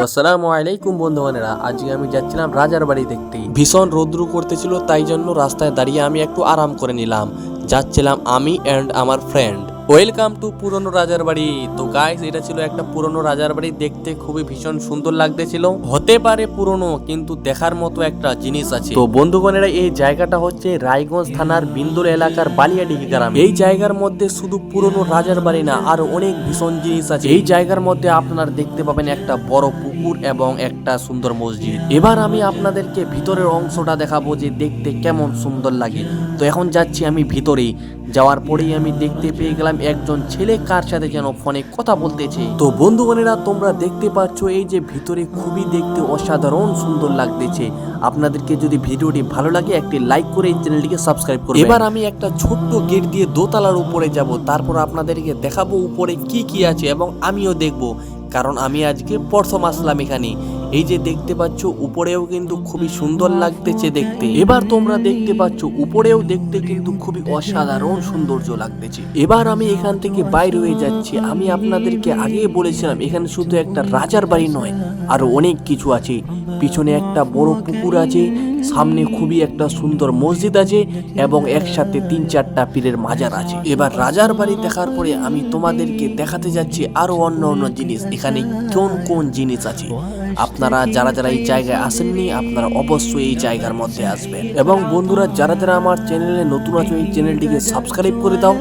আসসালামু আলাইকুম বন্ধুবানেরা আজকে আমি যাচ্ছিলাম রাজার বাড়ি দেখতে। ভীষণ রৌদ্র করতেছিল, তাই জন্য রাস্তায় দাঁড়িয়ে আমি একটু আরাম করে নিলাম। যাচ্ছিলাম আমি অ্যান্ড আমার ফ্রেন্ড ওয়েলকাম টু পুরনো রাজার বাড়ি তো গাইস এটা ছিল একটা পুরনো রাজার বাড়ি দেখতে খুবই ভীষণ সুন্দর লাগতেছিল। হতে পারে পুরনো, কিন্তু দেখার মতো একটা জিনিস আছে। তো বন্ধুগণেরা, এই জায়গাটা হচ্ছে রায়গঞ্জ থানার বিন্দুর এলাকার বালিয়াডিহি গ্রাম। এই জায়গার মধ্যে শুধু পুরনো রাজার বাড়ি না, আরও অনেক ভীষণ জিনিস আছে। এই জায়গার মধ্যে আপনারা দেখতে পাবেন একটা বড় পুকুর এবং একটা সুন্দর মসজিদ। এবার আমি আপনাদেরকে ভিতরের অংশটা দেখাবো যে দেখতে কেমন সুন্দর লাগে। তো এখন যাচ্ছি আমি ভিতরে যাওয়ার পরেই আমি দেখতে পেয়ে গেলাম একজন ছেলে কার সাথে যেন ফোনে কথা বলতেছে। তো বন্ধুগণেরা, তোমরা দেখতে পাচ্ছ এই যে ভিতরে খুবই দেখতে অসাধারণ সুন্দর লাগতেছে। আপনাদেরকে যদি ভিডিওটি ভালো লাগে, একটি লাইক করে এই চ্যানেলটিকে সাবস্ক্রাইব করুন এবার আমি একটা ছোট্ট গেট দিয়ে দোতলার উপরে যাব। তারপর আপনাদেরকে দেখাবো উপরে কি কি আছে এবং আমিও দেখব। কারণ আমি আজকে প্রথম আসলাম এখানে। এই যে দেখতে পাচ্ছ, উপরেও কিন্তু খুবই সুন্দর লাগতেছে দেখতে। এবার তোমরা দেখতে পাচ্ছ, উপরেও দেখতে কিন্তু খুবই অসাধারণ সৌন্দর্য লাগতেছে। এবার আমি এখান থেকে বাইর হয়ে যাচ্ছি। আমি আপনাদেরকে আগে বলেছিলাম, এখানে শুধু একটা রাজার বাড়ি নয়, আরও অনেক কিছু আছে। পিছনে একটা বড় পুকুর আছে সামনে খুবই একটা সুন্দর মসজিদ আছে এবং একসাথে তিন চারটা পীরের মাজার আছে। এবার রাজার বাড়ি দেখার পরে আমি তোমাদেরকে দেখাতে যাচ্ছি আরও অন্য অন্য জিনিস। এখানে কোন কোন জিনিস আছে? আপনারা যারা যারা এই জায়গায় আসেননি, আপনারা অবশ্যই এই জায়গার মধ্যে আসবেন। এবং বন্ধুরা, যারা যারা আমার চ্যানেলে নতুন আছো, এই চ্যানেলটিকে সাবস্ক্রাইব করে দাও।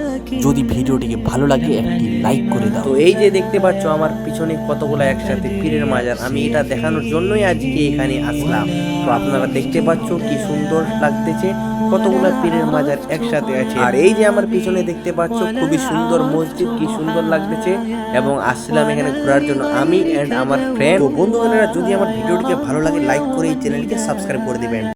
যদি ভিডিওটিকে ভালো লাগে, একটি লাইক করে দাও। তো এই যে দেখতে পাচ্ছ, আমার পিছনে কতগুলো একসাথে পীরের মাজার। আমি এটা দেখানোর জন্যই আজকে এখানে আসলাম। তো আপনারা দেখতে পাচ্ছ, কি সুন্দর লাগতেছে। কতগুলো পীরের মাজার একসাথে আছে। আর এই যে আমার পিছনে দেখতে পাচ্ছ, খুবই সুন্দর মসজিদ, কি সুন্দর লাগতেছে। এবং আসছিলাম এখানে ঘোরার জন্য। আমি এন্ড আমার ফ্রেন্ড বন্ধু যদি আমার ভিডিওটিকে ভালো লাগে লাইক করে এই চ্যানেলকে সাবস্ক্রাইব করে দিবেন।